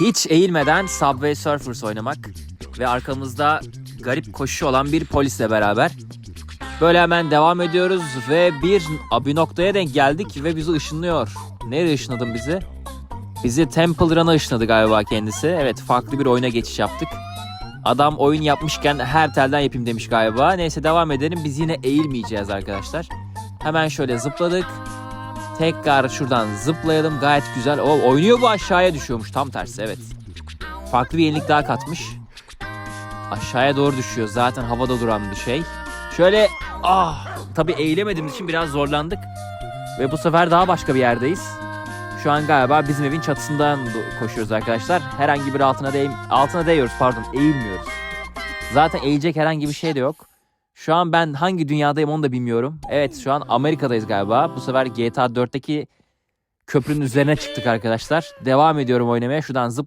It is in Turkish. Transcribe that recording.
hiç eğilmeden Subway Surfers oynamak ve arkamızda garip koşu olan bir polisle beraber. Böyle hemen devam ediyoruz ve bir, bir noktaya denk geldik ve bizi ışınlıyor. Nereye ışınladın bizi? Bizi Temple Run'a ışınladı galiba kendisi. Evet farklı bir oyuna geçiş yaptık. Adam oyun yapmışken her telden yapayım demiş galiba. Neyse devam edelim. Biz yine eğilmeyeceğiz arkadaşlar. Hemen şöyle zıpladık. Tekrar şuradan zıplayalım. Gayet güzel. O oynuyor bu aşağıya düşüyormuş. Tam tersi evet. Farklı bir yenilik daha katmış. Aşağıya doğru düşüyor. Zaten havada duran bir şey. Şöyle ah tabii eğilemediğimiz için biraz zorlandık. Ve bu sefer daha başka bir yerdeyiz. Şu an galiba bizim evin çatısından koşuyoruz arkadaşlar. Herhangi bir altına değ altına değiyoruz pardon eğilmiyoruz. Zaten eğilecek herhangi bir şey de yok. Şu an ben hangi dünyadayım onu da bilmiyorum. Evet şu an Amerika'dayız galiba. Bu sefer GTA 4'teki köprünün üzerine çıktık arkadaşlar. Devam ediyorum oynamaya. Şuradan zıp